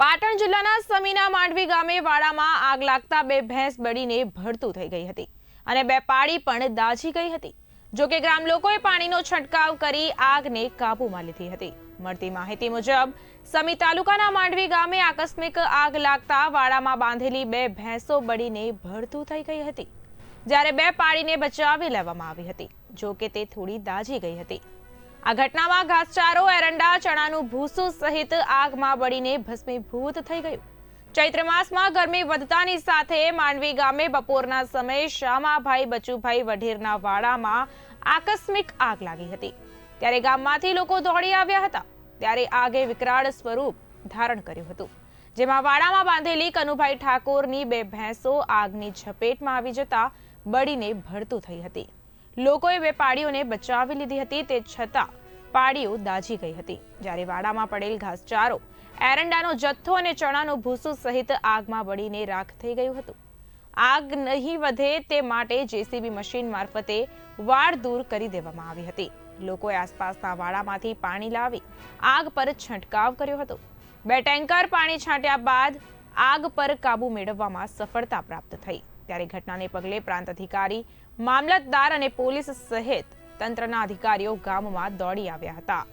પાટણ જિલ્લાના સમીના માંડવી ગામે વાડામાં આગ લાગતા બે ભેંસ બળીને ભડતું થઈ ગઈ હતી અને બે પાડી પણ દાઝી ગઈ હતી. જોકે ગ્રામ લોકોએ પાણીનો છંટકાવ કરી આગને કાબૂમાં લીધી હતી. મળતી માહિતી મુજબ, સમી તાલુકાના માંડવી ગામે આકસ્મિક આગ લાગતા વાડામાં બાંધેલી બે ભેંસો બળીને ભડતું થઈ ગઈ હતી. જ્યારે બે પાડીને બચાવી લેવામાં આવી હતી. જોકે તે થોડી દાઝી ગઈ હતી. આ ઘટનામાં ઘાસચારો, એરંડા, ચણાનું ભૂસું સહિત આગમાં બળીને ભસ્મીભૂત થઈ ગયું. ચૈત્ર માસમાં ગરમી વધતાની સાથે માંડવી ગામે બપોરના સમયે શ્યામાભાઈ, બચુભાઈ વઢેરના વાડામાં આકસ્મિક આગ લાગી હતી. ત્યારે ગામમાંથી લોકો દોડી આવ્યા હતા. ત્યારે આગે વિકરાળ સ્વરૂપ ધારણ કર્યું હતું. જેમાં વાડામાં બાંધેલી કનુભાઈ ઠાકોરની બે ભેંસો આગની ઝપેટમાં આવી જતા બળીને ભડતું થઈ હતી. લોકોએ બે પાડીઓને બચાવી લીધી હતી, તે છતાં પાડીઓ દાઝી ગઈ હતી. જ્યારે વાડામાં પડેલ ઘાસચારો, એરંડાનો જથ્થો અને ચણાનું ભૂસું સહિત આગમાં બળીને રાખ થઈ ગયું હતું. આગ નહીં વધે તે માટે જેસીબી મશીન મારફતે વાડ દૂર કરી દેવામાં આવી હતી. લોકોએ આસપાસના વાડામાંથી પાણી લાવી આગ પર છંટકાવ કર્યો હતો. બે ટેન્કર પાણી છાંટ્યા બાદ આગ પર કાબુ મેળવવામાં સફળતા પ્રાપ્ત થઈ. ત્યારે ઘટનાને પગલે પ્રાંત અધિકારી, મામલતદાર અને પોલીસ સહિત તંત્રના અધિકારીઓ ગામમાં દોડી આવ્યા હતા.